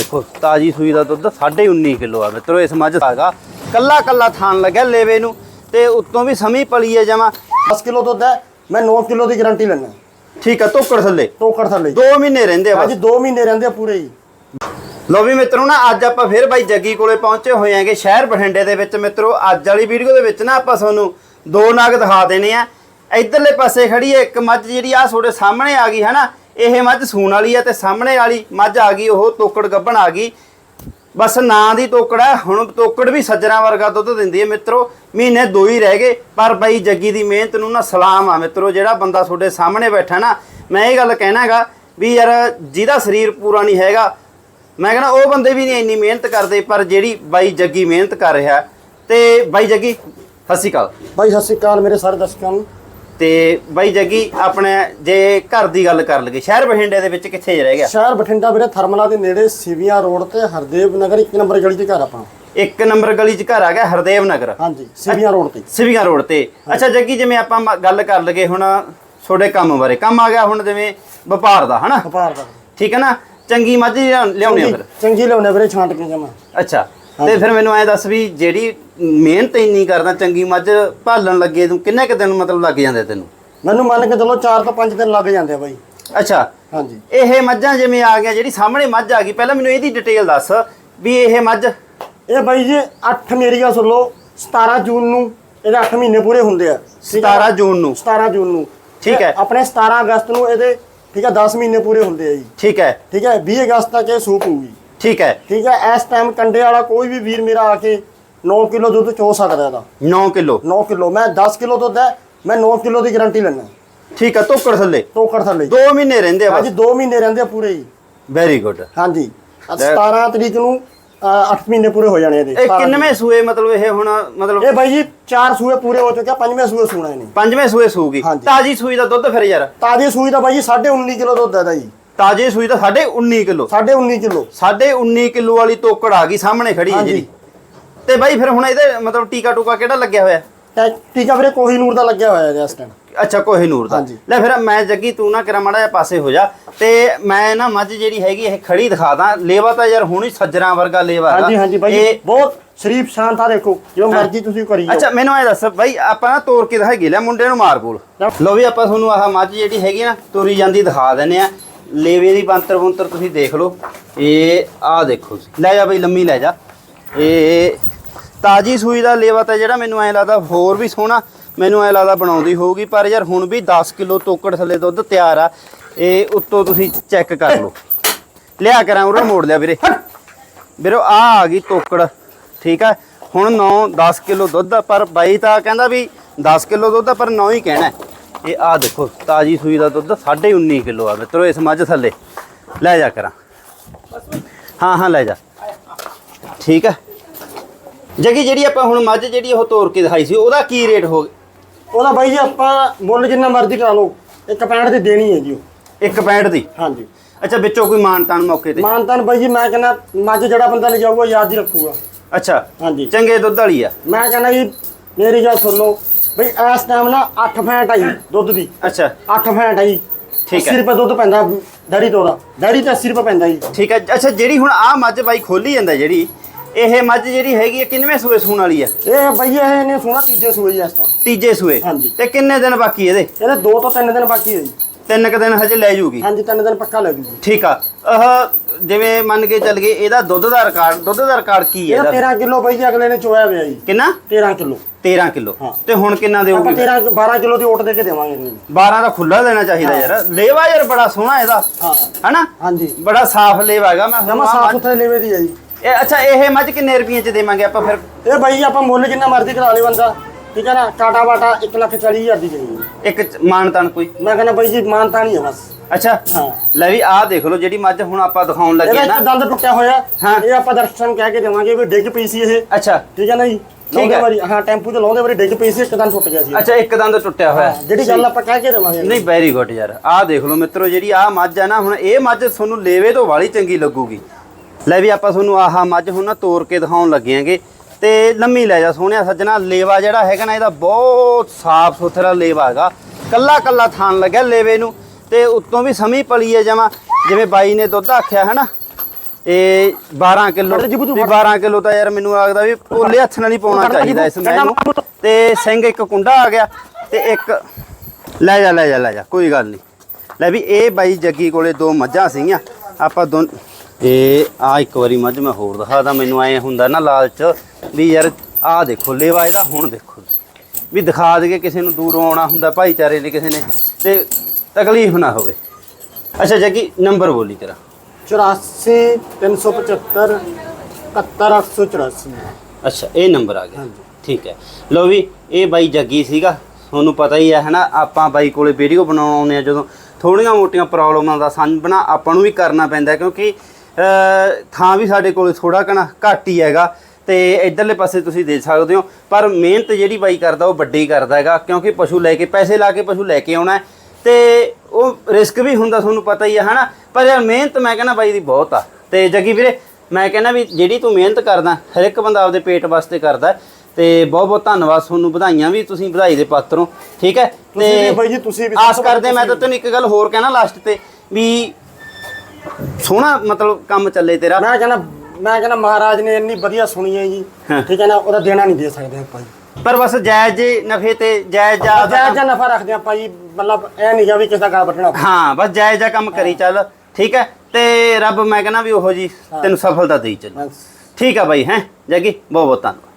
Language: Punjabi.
ਦੇਖੋ ਤਾਜੀ ਸੂਈ ਦਾ ਦੁੱਧ 19.5 ਕਿਲੋ ਆ ਮਿੱਤਰੋ ਇਸ ਮੱਝ ਦਾ ਹੈਗਾ। ਕੱਲਾ ਕੱਲਾ ਥਾਨ ਲੱਗਿਆ ਲੇਵੇ ਨੂੰ ਤੇ ਉੱਤੋਂ ਵੀ ਸਮੀ ਪਲੀ ਹੈ ਜਮਾ। 10 ਕਿਲੋ ਦੁੱਧ ਹੈ ਮੈਂ 9 ਕਿਲੋ ਦੀ ਗਾਰੰਟੀ ਲੈਣਾ ਠੀਕ ਆ ਤੋਕੜ ਥੱਲੇ। ਟੋਕਰ ਥੱਲੇ। 2 ਮਹੀਨੇ ਰਹਿੰਦੇ ਆ ਬਸ। ਹਾਂਜੀ 2 ਮਹੀਨੇ ਰਹਿੰਦੇ ਆ ਪੂਰੇ ਹੀ। ਲੋ ਵੀ ਮਿੱਤਰੋ ਨਾ ਅੱਜ ਆਪਾਂ ਫਿਰ ਬਾਈ ਜੱਗੀ ਕੋਲੇ ਪਹੁੰਚੇ ਹੋਏ ਆਂਗੇ ਸ਼ਹਿਰ ਬਠਿੰਡੇ ਦੇ ਵਿੱਚ। ਮਿੱਤਰੋ ਅੱਜ ਵਾਲੀ ਵੀਡੀਓ ਦੇ ਵਿੱਚ ਨਾ ਆਪਾਂ ਤੁਹਾਨੂੰ ਦੋ ਨਗ ਦਿਖਾ ਦੇਣੇ ਆ। ਇਧਰਲੇ ਪਾਸੇ ਖੜੀ ਹੈ ਇੱਕ ਮੱਝ ਜਿਹੜੀ ਆ ਤੁਹਾਡੇ ਸਾਹਮਣੇ ਆ ਗਈ ਹੈ ਨਾ ਇਹ ਮੱਝ ਸੂਣ ਵਾਲੀ ਆ ਤੇ ਸਾਹਮਣੇ ਵਾਲੀ ਮੱਝ ਆ ਗਈ, ਉਹ ਤੋਕੜ ਗੱਭਣ ਆ ਗਈ। ਬਸ ਨਾਂ ਦੀ ਤੋਕੜ ਹੈ ਹੁਣ ਤੋਕੜ ਵੀ ਸੱਜਣਾ ਵਰਗਾ ਦੁੱਧ ਦਿੰਦੀ ਹੈ ਮਿੱਤਰੋ। ਮਹੀਨੇ ਦੋ ਹੀ ਰਹਿ ਗਏ, ਪਰ ਬਾਈ ਜੱਗੀ ਦੀ ਮਿਹਨਤ ਨੂੰ ਨਾ ਸਲਾਮ ਆ ਮਿੱਤਰੋ, ਜਿਹੜਾ ਬੰਦਾ ਤੁਹਾਡੇ ਸਾਹਮਣੇ ਬੈਠਾ ਨਾ, ਮੈਂ ਇਹ ਗੱਲ ਕਹਿਣਾਗਾ ਵੀ ਯਾਰ ਜਿਹਦਾ ਸਰੀਰ ਪੂਰਾ ਨਹੀਂ ਹੈਗਾ, ਮੈਂ ਕਹਿੰਦਾ ਉਹ ਬੰਦੇ ਵੀ ਨਹੀਂ ਇੰਨੀ ਮਿਹਨਤ ਕਰਦੇ, ਪਰ ਜਿਹੜੀ ਬਾਈ ਜੱਗੀ ਮਿਹਨਤ ਕਰ ਰਿਹਾ। ਤੇ ਬਾਈ ਜੱਗੀ, ਸਤਿ ਸ਼੍ਰੀ ਅਕਾਲ। ਬਾਈ ਸਤਿ ਸ਼੍ਰੀ ਅਕਾਲ ਮੇਰੇ ਸਾਰੇ ਦਰਸ਼ਕਾਂ ਨੂੰ। ਤੇ ਬਾਈ ਜੱਗੀ ਆਪਣੇ ਜੇ ਘਰ ਦੀ ਗੱਲ ਕਰ ਲਈਏ ਸ਼ਹਿਰ ਬਠਿੰਡੇ ਦੇ ਵਿੱਚ ਕਿੱਥੇ ਜੇ ਰਹਿ ਗਿਆ? ਸ਼ਹਿਰ ਬਠਿੰਡਾ ਵੀਰੇ ਥਰਮਲਾ ਦੇ ਨੇੜੇ ਸਿਵੀਆਂ ਰੋਡ ਤੇ ਹਰਦੇਵ ਨਗਰ ਇੱਕ ਨੰਬਰ ਗਲੀ 'ਚ ਘਰ ਆਪਣਾ ਇੱਕ ਨੰਬਰ ਗਲੀ 'ਚ ਘਰ ਆ ਗਿਆ ਹਰਦੇਵ ਨਗਰ ਹਾਂਜੀ ਸਿਵੀਆਂ ਰੋਡ ਤੇ। ਸਿਵੀਆਂ ਰੋਡ ਤੇ। ਅੱਛਾ ਜੱਗੀ ਜਿਵੇਂ ਆਪਾਂ ਗੱਲ ਕਰ ਲਈਏ ਹੁਣ ਤੁਹਾਡੇ ਕੰਮ ਬਾਰੇ। ਕੰਮ ਆ ਗਿਆ ਹੁਣ ਜਿਵੇਂ ਵਪਾਰ ਦਾ ਹਨਾ? ਵਪਾਰ ਦਾ। ਠੀਕ ਹੈ ਨਾ? ਚੰਗੀ ਮੱਝ ਲਿਆ- ਲਿਆਉਣੀ ਆ ਫਿਰ? ਚੰਗੀ ਲਿਆਉਣੇ ਵੀਰੇ ਛਾਂਟ ਕੇ ਜਮਾ। ਅੱਛਾ। ਤੇ ਫਿਰ ਮੈਨੂੰ ਐ ਦੱਸ ਵੀ ਜਿਹੜੀ ਮਿਹਨਤ ਇੰਨੀ ਕਰਦਾ ਚੰਗੀ ਮੱਝ ਭਾਲਣ ਲੱਗੇ ਤੂੰ ਕਿੰਨੇ ਕੁ ਦਿਨ ਮਤਲਬ ਲੱਗ ਜਾਂਦੇ ਤੈਨੂੰ? ਮੈਨੂੰ ਮੰਨ ਕੇ ਚਲੋ 4 ਤੋਂ 5 ਦਿਨ ਲੱਗ ਜਾਂਦੇ ਆ ਬਾਈ। ਅੱਛਾ। ਹਾਂਜੀ। ਇਹ ਮੱਝਾਂ ਜਿਵੇਂ ਆ ਗਿਆ ਜਿਹੜੀ ਸਾਹਮਣੇ ਮੱਝ ਆ ਗਈ ਪਹਿਲਾਂ ਮੈਨੂੰ ਇਹਦੀ ਡਿਟੇਲ ਦੱਸ ਵੀ ਇਹ ਮੱਝ। ਇਹ ਬਾਈ ਜੀ 8 ਮੇਰੀਆਂ ਸੁਣ ਲਓ 17 ਜੂਨ ਨੂੰ ਇਹਦੇ 8 ਮਹੀਨੇ ਪੂਰੇ ਹੁੰਦੇ ਆ। ਠੀਕ ਆ? 17 ਜੂਨ ਨੂੰ। 17 ਜੂਨ ਨੂੰ। ਠੀਕ ਹੈ। ਆਪਣੇ 17 ਅਗਸਤ ਨੂੰ ਇਹਦੇ ਠੀਕ ਹੈ 10 ਮਹੀਨੇ ਪੂਰੇ ਹੁੰਦੇ ਆ ਜੀ। ਠੀਕ ਹੈ। ਠੀਕ ਹੈ 20 ਅਗਸਤ ਤੱਕ ਇਹ ਸੂਪ ਹੋਊਗੀ ਠੀਕ ਹੈ। ਠੀਕ ਹੈ ਇਸ ਟਾਈਮ ਕੰਡੇ ਵਾਲਾ ਕੋਈ ਵੀ ਵੀਰ ਮੇਰਾ ਆ ਕੇ 9 ਕਿਲੋ ਦੁੱਧ ਚੋ ਸਕਦਾ ਇਹਦਾ। 9 ਕਿਲੋ? 9 ਕਿਲੋ ਮੈਂ 10 ਕਿਲੋ ਦੁੱਧ ਹੈ ਮੈਂ 9 ਕਿਲੋ ਦੀ ਗਾਰੰਟੀ ਲੈਣਾ ਠੀਕ ਹੈ ਤੋਕੜ ਥੱਲੇ? ਟੋਕਰ ਥੱਲੇ। 2 ਮਹੀਨੇ ਰਹਿੰਦੇ ਆ ਹਾਂਜੀ 2 ਮਹੀਨੇ ਰਹਿੰਦੇ ਆ ਪੂਰੇ ਹੀ। ਵੈਰੀ ਗੁੱਡ ਹਾਂਜੀ। ਅੱਜ 17 ਤਰੀਕ ਨੂੰ 8 ਮਹੀਨੇ ਪੂਰੇ ਹੋ ਜਾਣੇ ਇਹਦੇ ਇਹ 17 ਕਿੰਨਵੇਂ ਸੂਏ ਮਤਲਬ ਇਹ ਹੁਣ ਮਤਲਬ ਇਹ ਬਾਈ ਜੀ ਚਾਰ ਸੂਏ ਪੂਰੇ ਹੋ ਚੁੱਕੇ ਆ ਪੰਜਵੇਂ ਸੂਏ ਸੂਣਾ ਇਹਨੇ। ਪੰਜਵੇਂ ਸੂਏ ਸੂਗੀ। ਤਾਜੀ ਸੂਈ ਦਾ ਦੁੱਧ ਫਿਰ ਯਾਰ। ਤਾਜੀ ਸੂਈ ਦਾ ਬਾਈ ਜੀ 19.5 ਕਿਲੋ ਦੁੱਧ ਹੈ ਦਾ ਜੀ। ਤਾਜੀ ਸੂਈ ਦਾ 19.5 ਕਿਲੋ। 19.5 ਕਿਲੋ। 19 ਕਿਲੋ ਵਾਲੀ ਤੋਕੜ ਆ ਗਈ ਸਾਹਮਣੇ ਖੜੀ ਹੈ। ਜਿਹੜੀ ਤੇ ਬਾਈ ਫਿਰ ਹੁਣ ਇਹਦੇ ਮਤਲਬ ਟੀਕਾ ਟੂਕਾ ਕਿਹੜਾ ਲੱਗਿਆ ਹੋਇਆ? ਟੀਕਾ ਵੀਰੇ ਕੋਹੀ ਨੂਰ ਦਾ ਲੱਗਿਆ ਹੋਇਆ ਹੈ ਇਸ ਟਾਈਮ ਅੱਛਾ ਕੋਹੀਨੂਰ ਦਾ। ਹਾਂਜੀ। ਲੈ ਫਿਰ ਮੈਂ ਜੱਗੀ ਤੂੰ ਨਾ ਕਰਾ ਮਾੜਾ ਪਾਸੇ ਹੋ ਜਾ। ਤੇ ਮੈਂ ਨਾ ਮੱਝ ਜਿਹੜੀ ਹੈਗੀ ਇਹ ਖੜੀ ਦਿਖਾ ਦਾਂ। ਲੇਵਾ ਤਾਂ ਯਾਰ ਹੁਣ ਹੀ ਸੱਜਣਾ ਵਰਗਾ ਲੇਵਾ। ਹਾਂਜੀ ਹਾਂਜੀ ਬਾਈ ਬਹੁਤ ਸ਼ਰੀਫ ਸ਼ਾਂਤ ਆ ਦੇਖੋ। ਜੋ ਮਰਜ਼ੀ ਤੁਸੀਂ ਕਰੀ ਅੱਛਾ ਮੈਨੂੰ ਇਹ ਦੱਸ ਬਾਈ ਆਪਾਂ ਨਾ ਤੋਰ ਕੇ ਦਿਖਾਈ ਲੈ ਮੁੰਡੇ ਨੂੰ ਮਾਰ ਬੋਲ ਲੋ। ਵੀ ਆਪਾਂ ਤੁਹਾਨੂੰ ਆਹ ਮੱਝ ਜਿਹੜੀ ਹੈਗੀ ਨਾ ਤੋਰੀ ਜਾਂਦੀ ਦਿਖਾ ਦਿੰਨੇ ਆ। ਲੇਵੇ ਦੀ ਬੰਤਰ ਬੰਤਰ ਤੁਸੀਂ ਦੇਖ ਲਓ। ਇਹ ਆਹ ਦੇਖੋ ਲੈ ਜਾ ਬਈ, ਲੰਮੀ ਲੈ ਜਾ। ਇਹ ਤਾਜੀ ਸੂਈ ਦਾ ਲੇਵਾ ਤਾਂ ਜਿਹੜਾ ਮੈਨੂੰ ਐਂ ਲੱਗਦਾ ਹੋਰ ਵੀ ਸੋਹਣਾ, ਮੈਨੂੰ ਐਂ ਲੱਗਦਾ ਬਣਾਉਂਦੀ ਹੋਊਗੀ, ਪਰ ਯਾਰ ਹੁਣ ਵੀ 10 ਕਿਲੋ ਤੋਕੜ ਥੱਲੇ ਦੁੱਧ ਤਿਆਰ ਆ। ਇਹ ਉੱਤੋਂ ਤੁਸੀਂ ਚੈੱਕ ਕਰ ਲਓ। ਲਿਆ ਕਰਾਂ ਉਰੇ, ਮੋੜ ਲਿਆ ਵੀਰੇ। ਵੀਰੋ, ਆ ਆ ਗਈ ਤੋਕੜ, ਠੀਕ ਆ? ਹੁਣ 9 10 ਕਿਲੋ ਦੁੱਧ ਪਰ ਬਾਈ ਤਾਂ ਕਹਿੰਦਾ ਵੀ 10 ਕਿਲੋ ਦੁੱਧ ਆ, ਪਰ 9 ਹੀ ਕਹਿਣਾ। ਇਹ ਆ ਦੇਖੋ ਤਾਜੀ ਸੂਈ ਦਾ ਦੁੱਧ 19.5 ਕਿਲੋ ਆ ਮਿੱਤਰੋ ਇਸ ਮੱਝ ਥੱਲੇ। ਲੈ ਜਾ ਕਰਾਂ। ਹਾਂ ਹਾਂ ਲੈ ਜਾ। ਠੀਕ ਆ ਜਗੀ ਜਿਹੜੀ ਆਪਾਂ ਹੁਣ ਮੱਝ ਜਿਹੜੀ ਉਹ ਤੋੜ ਕੇ ਦਿਖਾਈ ਸੀ ਉਹਦਾ ਕੀ ਰੇਟ ਹੋ ਉਹਦਾ ਬਾਈ ਜੀ ਆਪਾਂ ਮੁੱਲ ਜਿੰਨਾ ਮਰਜ਼ੀ ਕਰਾ ਲਓ। ਇੱਕ ਪੈਂਟ ਦੀ ਦੇਣੀ ਹੈ ਜੀ ਉਹ। 1.65 ਦੀ? ਹਾਂਜੀ। ਅੱਛਾ ਵਿੱਚੋਂ ਕੋਈ ਮਾਨ ਤਾਨ ਮੌਕੇ ਤੇ? ਮਾਨਤਾਨ ਬਾਈ ਜੀ ਮੈਂ ਕਹਿੰਦਾ ਮੱਝ ਜਿਹੜਾ ਬੰਦਾ ਲੈ ਜਾਊਗਾ ਯਾਦ ਹੀ ਰੱਖੂਗਾ। ਅੱਛਾ। ਹਾਂਜੀ। ਚੰਗੇ ਦੁੱਧ ਵਾਲੀ ਆ। ਮੈਂ ਕਹਿੰਦਾ ਜੀ ਮੇਰੀ ਗੱਲ ਸੁਣ ਲਓ। ਬਈ ਇਸ ਟਾਈਮ ਨਾ 8 ਫੈਂਟ ਆਈ ਦੁੱਧ ਦੀ। ਅੱਛਾ। 8 ਫੈਂਟ ਆਈ ਠੀਕ ਹੈ। 80 ਰੁਪਏ ਦੁੱਧ ਪੈਂਦਾ ਡੈਰੀ ਤੋਂ ਦਾ। ਡੈਰੀ ਤੇ 80 ਰੁਪਏ ਪੈਂਦਾ ਜੀ। ਠੀਕ ਹੈ। ਅੱਛਾ ਜਿਹੜੀ ਹੁਣ ਆ ਮੱਝ ਬਾਈ ਖੋਲੀ ਜਾਂਦਾ ਜਿਹੜੀ ਇਹ ਮੱਝ ਜਿਹੜੀ ਹੈਗੀ ਹੈ ਕਿੰਨਵੇਂ ਸੂਏ ਸੂਣ ਵਾਲੀ ਆ? ਇਹ ਬਈ ਇਹ ਨੇ ਸੋਣਾ ਤੀਜੇ ਸੂਏ ਜੀ ਇਸ ਟਾਈਮ ਤੀਜੇ ਸੂਏ। ਹਾਂਜੀ। ਤੇ ਕਿੰਨੇ ਦਿਨ ਬਾਕੀ ਇਹਦੇ? ਇਹਦੇ 2 ਤੋਂ 3 ਦਿਨ ਬਾਕੀ ਹੈ ਜੀ। ਤਿੰਨ ਕ ਦਿਨ ਹਜੇ ਲੈ ਜੂਗੀ। ਹਾਂਜੀ 3 ਦਿਨ ਪੱਕਾ ਲੱਗ ਜੂ ਠੀਕ ਆ। ਆਹ ਜਿਵੇਂ ਮੰਨ ਕੇ ਚੱਲ ਗਏ ਇਹਦਾ ਦੁੱਧ ਦਾ ਰਿਕਾਰਡ ਦੁੱਧ ਦਾ ਰਿਕਾਰਡ ਕੀ ਹੈ ਇਹਦਾ ਇਹਦਾ? 13 ਕਿਲੋ ਬਈ ਜੀ ਅਗਲੇ ਨੇ ਚੋਇਆ ਹੋਇਆ ਜੀ। ਕਿੰਨਾ? 13 ਕਿਲੋ। 13 ਕਿਲੋ। ਹਾਂ। ਤੇ ਹੁਣ ਕਿੰਨਾ ਆਪਾਂ ਦੇਊਗੀ? 13 12 ਕਿਲੋ ਦੀ ਓਟ ਦੇ ਕੇ ਦੇਵਾਂਗੇ ਇਹਨੂੰ 12 ਦਾ ਖੁੱਲਾ ਦੇਣਾ ਚਾਹੀਦਾ ਯਾਰ। ਲੇਵਾ ਯਾਰ ਬੜਾ ਸੋਹਣਾ ਇਹਦਾ। ਹਾਂ। ਹਨਾ? ਹਾਂਜੀ। ਬੜਾ ਸਾਫ਼ ਲੇਵਾ ਹੈਗਾ। ਮੈਂ ਜਮਾ ਸਾਫ਼ ਸੁਥਰੇ ਲੇਵੇ ਦੀ ਹੈ ਜੀ। ਇਹ ਅੱਛਾ ਇਹ ਮੱਝ ਕਿੰਨੇ ਰੁਪਈਏ ਚ ਦੇਵਾਂਗੇ ਆਪਾਂ ਫਿਰ? ਇਹ ਬਾਈ ਜੀ ਆਪਾਂ ਮੁੱਲ ਜਿੰਨਾ ਮਰਜ਼ੀ ਕਰਾ ਲੇ ਬੰਦਾ। ਠੀਕ ਹੈ ਨਾ ਕਾਟਾ ਬਾਟਾ 1 ਲੱਖ 40 ਹਜ਼ਾਰ ਦੀ ਦੇਣੀ ਇੱਕ ਚ ਕੋਈ? ਮੈਂ ਕਹਿੰਦਾ ਬਾਈ ਜੀ ਮਾਨਤਾ ਨਹੀਂ ਹੈ ਬਸ। ਅੱਛਾ। ਹਾਂ। ਲੈ ਵੀ ਆਹ ਦੇਖ ਲਓ ਜਿਹੜੀ ਮੱਝ ਹੁਣ ਆਪਾਂ ਦਿਖਾਉਣ ਲੱਗੇ ਇਹਦਾ ਨਾ। ਇੱਕ ਦੰਦ ਟੁੱਟਿਆ ਹੋਇਆ। ਹਾਂ। ਇਹ ਆਪਾਂ ਦਰਸ਼ਨ ਕਹਿ ਕੇ ਦੇਵਾਂਗੇ ਵੀ ਡਿੱਗ ਪਈ ਸੀ ਇਹ। ਅੱਛਾ। ਠੀਕ ਹੈ ਨਾ ਜੀ ਠੀਕ ਲਾਉਂਦੇ ਹੈ। ਵਾਰੀ ਹਾਂ ਟੈਂਪੂ 'ਚ ਲਾਉਂਦੇ ਵਾਰੀ ਡਿੱਗ ਪਈ ਸੀ ਇੱਕ ਦੰਦ ਟੁੱਟ ਗਿਆ ਸੀ। ਅੱਛਾ ਇੱਕ ਦੰਦ ਟੁੱਟਿਆ ਹੋਇਆ। ਹਾਂ, ਜਿਹੜੀ ਗੱਲ ਆਪਾਂ ਕਹਿ ਕੇ ਦੇਵਾਂਗੇ। ਨਹੀਂ ਵੈਰੀ ਗੁੱਡ ਯਾਰ। ਆਹ ਦੇਖ ਲਓ ਮਿੱਤਰੋ ਜਿਹੜੀ ਆਹ ਮੱਝ ਆ ਨਾ ਹੁਣ ਇਹ ਮੱਝ ਤੁਹਾਨੂੰ ਲੇਵੇ ਤੋਂ ਵਾਲੀ ਚੰਗੀ ਲੱਗੂਗੀ। ਲੈ ਵੀ ਆਪਾਂ ਤੁਹਾਨੂੰ ਆਹ ਮੱਝ ਹੁਣ ਨਾ ਤੋੜ ਕੇ ਦਿਖਾਉਣ ਲੱਗੇਾਂਗੇ ਤੇ ਲੰਮੀ ਲੈ ਜਾ ਸੋਹਣਿਆ ਸੱਜਣਾ ਲੇਵਾ ਜਿਹੜਾ ਹੈਗਾ ਨਾ ਇਹਦਾ ਬਹੁਤ ਸਾਫ਼ ਸੁਥਰਾ ਲੇਵਾ ਹੈਗਾ। ਕੱਲਾ ਕੱਲਾ ਥਾਨ ਲੱਗਿਆ ਲੇਵੇ ਨੂੰ ਤੇ ਉੱਤੋਂ ਵੀ ਸਮੀ ਪਲੀ ਹੈ ਜਮਾ ਜਿਵੇਂ ਬਾਈ ਨੇ ਦੁੱਧ ਆਖਿਆ ਹੈ ਨਾ ਇਹ 12 ਕਿਲੋ ਵੀ 12 ਕਿਲੋ ਤਾਂ ਯਾਰ ਮੈਨੂੰ ਲੱਗਦਾ ਵੀ ਪੋਲੇ ਹੱਥ ਨਾਲ ਹੀ ਪਾਉਣਾ ਚਾਹੀਦਾ ਇਸ ਬੁੱਧੂ, ਮੈਂ ਨੂੰ। ਤੇ। ਸਿੰਘ ਇੱਕ ਕੁੰਡਾ ਆ ਗਿਆ ਤੇ ਇੱਕ ਲੈ ਜਾ ਲੈ ਜਾ ਲੈ ਜਾ ਕੋਈ ਗੱਲ ਨਹੀਂ। ਲੈ ਵੀ ਇਹ ਬਾਈ ਜੱਗੀ ਕੋਲੇ ਦੋ ਮੱਝਾਂ ਸੀਗੀਆਂ ਆਪਾਂ ਦੋ ਇਹ ਆ ਇੱਕ ਵਾਰੀ ਮੱਝ ਮੈਂ ਹੋਰ ਦਿਖਾਦਾ ਮੈਨੂੰ ਐ ਹੁੰਦਾ ਨਾ ਲਾਲਚ। ਵੀ ਯਾਰ ਆਹ ਦੇਖੋ ਲੇਵਾ ਇਹਦਾ ਹੁਣ ਦੇਖੋ। ਵੀ ਦਿਖਾ ਦਈਏ ਕਿਸੇ ਨੂੰ ਦੂਰੋਂ ਆਉਣਾ ਹੁੰਦਾ ਭਾਈਚਾਰੇ ਲਈ ਕਿਸੇ ਨੇ ਤੇ ਤਕਲੀਫ ਨਾ ਹੋਵੇ। ਅੱਛਾ ਜੱਗੀ ਨੰਬਰ ਬੋਲੀ ਤੇਰਾ। 84 375 71 884 ਅੱਛਾ ਇਹ ਨੰਬਰ ਆ ਗਿਆ। ਠੀਕ ਹੈ। ਲੋ ਵੀ ਇਹ ਬਾਈ ਜੱਗੀ ਸੀਗਾ। ਤੁਹਾਨੂੰ ਪਤਾ ਹੀ ਹੈ ਹਨਾ ਆਪਾਂ ਬਾਈ ਕੋਲੇ ਵੀਡੀਓ ਬਣਾਉਣ ਆਉਂਦੇ ਆ ਜਦੋਂ ਥੋੜੀਆਂ ਮੋਟੀਆਂ ਪ੍ਰੋਬਲਮਾਂ ਦਾ ਸਾਹਮਣਾ ਆਪਾਂ ਨੂੰ ਵੀ ਕਰਨਾ ਪੈਂਦਾ ਕਿਉਂਕਿ ਥਾਂ ਵੀ ਸਾਡੇ ਕੋਲੇ ਥੋੜਾ ਕਣਾ ਘੱਟ ਹੀ ਹੈਗਾ। ਤੇ ਇਧਰਲੇ ਪਾਸੇ ਤੁਸੀਂ ਦੇਖ ਸਕਦੇ ਹੋ ਪਰ ਮਿਹਨਤ ਜਿਹੜੀ ਬਾਈ ਕਰਦਾ ਉਹ ਵੱਡੀ ਕਰਦਾ ਹੈਗਾ ਕਿਉਂਕਿ ਪਸ਼ੂ ਲੈ ਕੇ ਪੈਸੇ ਲਾ ਕੇ ਪਸ਼ੂ ਲੈ ਕੇ ਆਉਣਾ ਹੈ ਤੇ ਉਹ ਰਿਸਕ ਵੀ ਹੁੰਦਾ ਤੁਹਾਨੂੰ ਪਤਾ ਹੀ ਹੈ ਹਨਾ? ਪਰ ਯਾਰ ਮਿਹਨਤ ਮੈਂ ਕਹਿੰਦਾ ਬਾਈ ਦੀ ਬਹੁਤ ਆ। ਤੇ ਜੱਗੀ ਵੀਰੇ ਮੈਂ ਕਹਿੰਦਾ ਵੀ ਜਿਹੜੀ ਤੂੰ ਮਿਹਨਤ ਕਰਦਾ ਹਰ ਇੱਕ ਬੰਦਾ ਆਪਦੇ ਪੇਟ ਵਾਸਤੇ ਕਰਦਾ। ਤੇ ਬਹੁਤ ਬਹੁਤ ਧੰਨਵਾਦ ਤੁਹਾਨੂੰ ਵਧਾਈਆਂ ਵੀ ਤੁਸੀਂ ਵਧਾਈ ਦੇ ਪਾਤਰ ਹੋ ਠੀਕ ਹੈ? ਤੁਸੀਂ ਵੀ ਬਾਈ ਜੀ, ਤੁਸੀਂ ਵੀ ਆਸ ਤੋਂ ਕਰਦੇ ਮੈਂ ਤਾਂ ਤੈਨੂੰ ਇੱਕ ਗੱਲ ਹੋਰ ਕਹਿਣਾ ਲਾਸਟ ਤੇ ਵੀ ਸੋਹਣਾ ਮਤਲਬ ਕੰਮ ਚੱਲੇ ਤੇਰਾ। ਮੈਂ ਕਹਿੰਦਾ ਮੈਂ ਕਹਿੰਦਾ ਮਹਾਰਾਜ ਨੇ ਇੰਨੀ ਵਧੀਆ ਸੁਣੀ ਹੈ ਜੀ। ਹਾਂ। ਠੀਕ ਹੈ ਨਾ ਉਹਦਾ ਦੇਣਾ ਨਹੀਂ ਦੇ ਸਕਦੇ ਆਪਾਂ ਜੀ। ਪਰ ਬਸ ਜਾਇਜ਼ ਜੇ ਨਫੇ ਤੇ ਜਾਇਜ਼ ਜਾ ਜਾਇਜ਼ ਜਾਂ ਨਫਾ ਰੱਖਦੇ ਆਪਾਂ ਜੀ ਮਤਲਬ ਇਹ ਨਹੀਂ ਗਾ ਵੀ ਕਿਸੇ ਦਾ ਗਲ ਵੱਟਣਾ ਹਾਂ ਬਸ ਜਾਇਜ਼ ਜਿਹਾ ਕੰਮ ਕਰੀ ਚੱਲ ਠੀਕ ਹੈ। ਤੇ ਰੱਬ ਮੈਂ ਕਹਿੰਦਾ ਵੀ ਉਹੋ ਜੀ ਤੈਨੂੰ ਸਫਲਤਾ ਦੇਈ ਚੱਲ। ਬਸ। ਠੀਕ ਆ ਬਾਈ ਹੈ? ਜੱਗੀ ਬਹੁਤ ਬਹੁਤ ਧੰਨਵਾਦ।